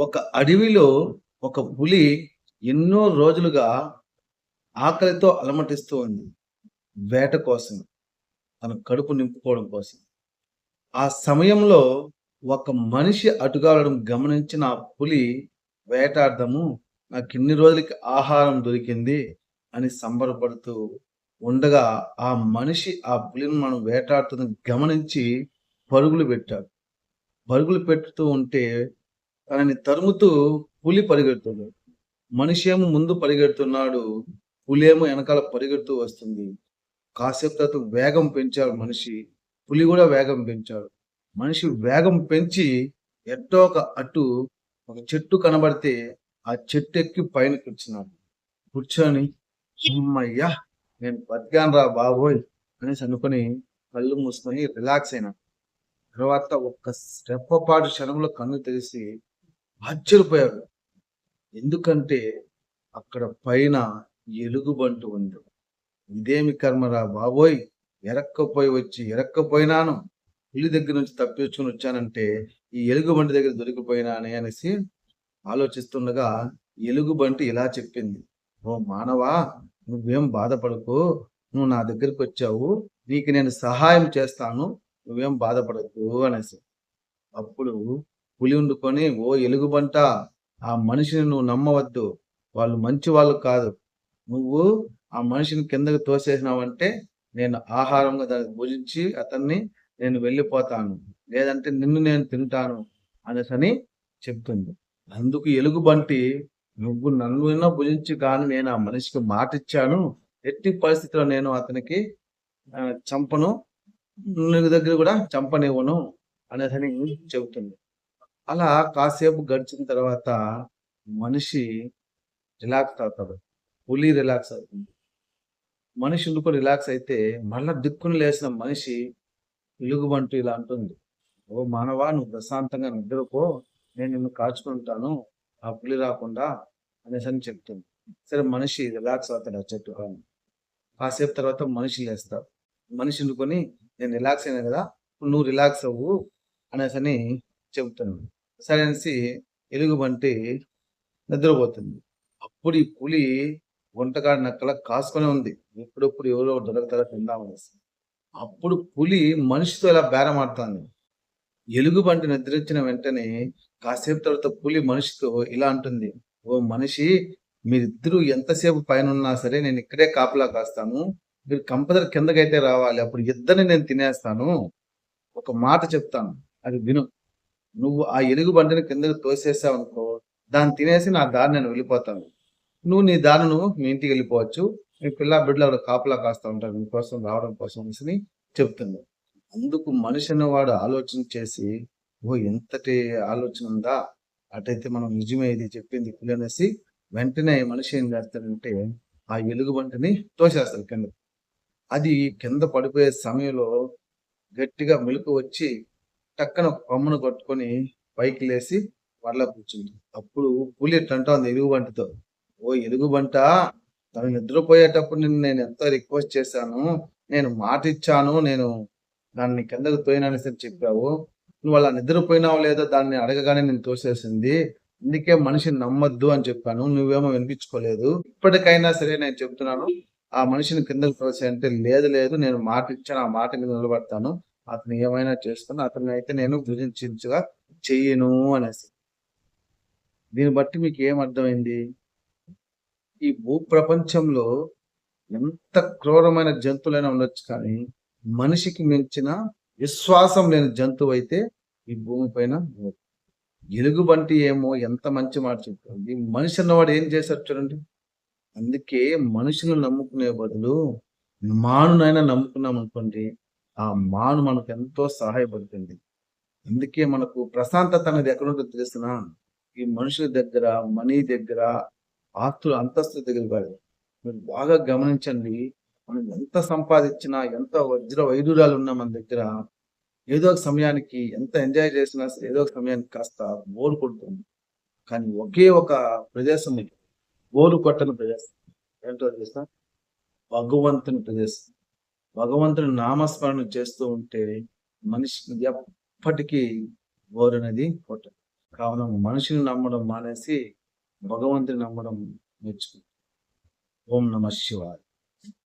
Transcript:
ఒక అడవిలో ఒక పులి ఎన్నో రోజులుగా ఆకలితో అలమటిస్తూ ఉంది. వేట కోసం తన కడుపు నింపుకోవడం కోసం. ఆ సమయంలో ఒక మనిషి అటుగాలడం గమనించిన ఆ పులి వేటాడదాము నాకు ఇన్ని రోజులకి ఆహారం దొరికింది అని సంబరపడుతూ ఉండగా ఆ మనిషి ఆ పులిని మనం వేటాడుతున్న గమనించి పరుగులు పెట్టాడు. పరుగులు పెట్టుతూ ఉంటే తనని తరుముతూ పులి పరిగెడుతుంది. మనిషి ఏమో ముందు పరిగెడుతున్నాడు పులి ఏమో వెనకాల పరిగెడుతూ వస్తుంది. కాసేపు తర్వాత వేగం పెంచాడు మనిషి పులి కూడా వేగం పెంచాడు. మనిషి వేగం పెంచి ఎట్టో ఒక అటు ఒక చెట్టు కనబడితే ఆ చెట్టు ఎక్కి పైన కూర్చున్నాడు. కూర్చొని అమ్మయ్యా నేను బతికాను రా బాబోయ్ అనేసి అనుకుని కళ్ళు మూసుకొని రిలాక్స్ అయినా తర్వాత ఒక్క రెప్పపాటు క్షణంలో కన్ను తెలిసి ఆశ్చర్యపోయాడు ఎందుకంటే అక్కడ పైన ఎలుగుబంటు ఉంది. ఇదేమి కర్మరా బాబోయ్! ఎరక్కపోయి వచ్చి ఎరక్కపోయినాను. ఇల్లు దగ్గర నుంచి తప్పించుకుని వచ్చానంటే ఈ ఎలుగుబంటి దగ్గర దొరికిపోయినానే అనేసి ఆలోచిస్తుండగా ఎలుగుబంటి ఇలా చెప్పింది. ఓ మానవా నువ్వేం బాధపడకు. నువ్వు నా దగ్గరికి వచ్చావు. నీకు నేను సహాయం చేస్తాను. నువ్వేం బాధపడకు అనేసి. అప్పుడు పులి ఉండుకొని ఓ ఎలుగుబంట ఆ మనిషిని నువ్వు నమ్మవద్దు. వాళ్ళు మంచి వాళ్ళు కాదు. నువ్వు ఆ మనిషిని కిందకి తోసేసినావంటే నేను ఆహారంగా దాన్ని భుజించి అతన్ని నేను వెళ్ళిపోతాను. లేదంటే నిన్ను నేను తింటాను. అనేసని చెప్తుంది. అందుకు ఎలుగుబంటి నువ్వు నన్ను అయినా భుజించి కానీ నేను ఆ మనిషికి మాట ఇచ్చాను. ఎట్టి పరిస్థితిలో నేను అతనికి చంపను. నీ దగ్గర కూడా చంపనివ్వను. అనేసని చెబుతుంది. అలా కాసేపు గడిచిన తర్వాత మనిషి రిలాక్స్ అవుతాడు. పులి రిలాక్స్ అవుతుంది. మనిషి ఎందుకు రిలాక్స్ అయితే మళ్ళా దిక్కును లేచిన మనిషి ఎలుగుబంటు ఇలా అంటుంది. ఓ మానవా నువ్వు ప్రశాంతంగా నిద్రపో నేను నిన్ను కాచుకుంటాను ఆ పులి రాకుండా అనేసి అని చెప్తుంది. సరే మనిషి రిలాక్స్ అవుతాడు ఆ చెట్టు కాసేపు తర్వాత మనిషి లేస్తాడు. మనిషి ఉండుకొని నేను రిలాక్స్ అయినా కదా నువ్వు రిలాక్స్ అవ్వు అనేసి అని చెబుతున్నాడు సరే అనేసి ఎలుగుబంటి నిద్రపోతుంది. అప్పుడు ఈ పులి వంటకాడి నక్కల కాసుకొని ఉంది. ఎప్పుడప్పుడు ఎవరో దొరకతారో తిందామనేసి అప్పుడు పులి మనిషితో ఇలా బేరమాడుతుంది. ఎలుగుబంటి నిద్రించిన వెంటనే కాసేపు తర్వాత పులి మనిషితో ఇలా అంటుంది. ఓ మనిషి మీరిద్దరూ ఎంతసేపు పైన ఉన్నా సరే నేను ఇక్కడే కాపలా కాస్తాను. మీరు కంపల్సరీ కిందకైతే రావాలి. అప్పుడు ఇద్దరిని నేను తినేస్తాను. ఒక మాట చెప్తాను. అది విను. నువ్వు ఆ ఎలుగు బండిని కిందకు తోసేసావు అనుకో దాన్ని తినేసి నా దారి నేను వెళ్ళిపోతాను. నువ్వు నీ దారి నువ్వు మీ ఇంటికి వెళ్ళిపోవచ్చు. మీ పిల్ల బిడ్డలు అక్కడ కాపలా కాస్తా ఉంటారు మీకోసం రావడం కోసం అని చెప్తుంది. అందుకు మనిషిని వాడు ఆలోచన చేసి ఓ ఎంతటి ఆలోచన ఉందా? అటైతే మనం నిజమే ఇది చెప్పింది పులి అనేసి వెంటనే మనిషి ఏం చేస్తాడంటే ఆ ఎలుగు బంటిని తోసేస్తాడు కింద అది కింద పడిపోయే సమయంలో గట్టిగా మెలకు వచ్చి టక్కన ఒక కొమ్మను కొట్టుకొని పైకి లేసి వాళ్ళ కూర్చుంది. అప్పుడు పులి అంటుంది ఎలుగుబంటితో. ఓ ఎలుగుబంట తను నిద్రపోయేటప్పుడు నిన్ను నేను ఎంతో రిక్వెస్ట్ చేశాను. నేను మాట ఇచ్చాను. నేను దాన్ని కిందకు సరే చెప్పావు. నువ్వు అలా నిద్రపోయినావు లేదో దాన్ని అడగగానే నేను తోసేసింది. అందుకే మనిషిని నమ్మొద్దు అని చెప్పాను. నువ్వేమో వినిపించుకోలేదు. ఇప్పటికైనా సరే నేను చెప్తున్నాను. ఆ మనిషిని కిందకు తోసే అంటే లేదు లేదు. నేను మాట ఇచ్చాను. ఆ మాట మీద నిలబడతాను. అతను ఏమైనా చేస్తున్నా అతన్ని అయితే నేను భుజించుగా చెయ్యను అనేసి. దీన్ని బట్టి మీకు ఏం అర్థమైంది? ఈ భూ ప్రపంచంలో ఎంత క్రూరమైన జంతువులైనా ఉండొచ్చు కానీ మనిషికి మించిన విశ్వాసం లేని జంతువు అయితే ఈ భూమి పైన ఎలుగుబంటి ఏమో ఎంత మంచి మాట చెప్తుంది మనిషి అన్నవాడు ఏం చేశారు చూడండి. అందుకే మనుషులు నమ్ముకునే బదులు మానునైనా నమ్ముకున్నాం అనుకోండి ఆ మాను మనకు ఎంతో సహాయపడుతుంది. అందుకే మనకు ప్రశాంతత అనేది ఎక్కడ తెలిసిన ఈ మనుషుల దగ్గర మనీ దగ్గర ఆస్తులు అంతస్తు దగ్గర కాదు. మీరు బాగా గమనించండి. మనం ఎంత సంపాదించినా ఎంత వజ్ర వైడూరాలు ఉన్నా మన దగ్గర ఏదో ఒక సమయానికి ఎంత ఎంజాయ్ చేసినా సరే ఏదో ఒక సమయానికి కాస్త బోరు కొడుతుంది. కానీ ఒకే ఒక ప్రదేశం బోరు కొట్టని ప్రదేశం. ఏంటో తెలుసా? భగవంతుని ప్రదేశం. భగవంతుని నామస్మరణ చేస్తూ ఉంటే మనిషికి ఎప్పటికీ బోరు అనేది కొట్టదు కావున మనిషిని నమ్మడం మానేసి భగవంతుని నమ్మడం నేర్చుకుంటాం. ఓం నమ శివాయ.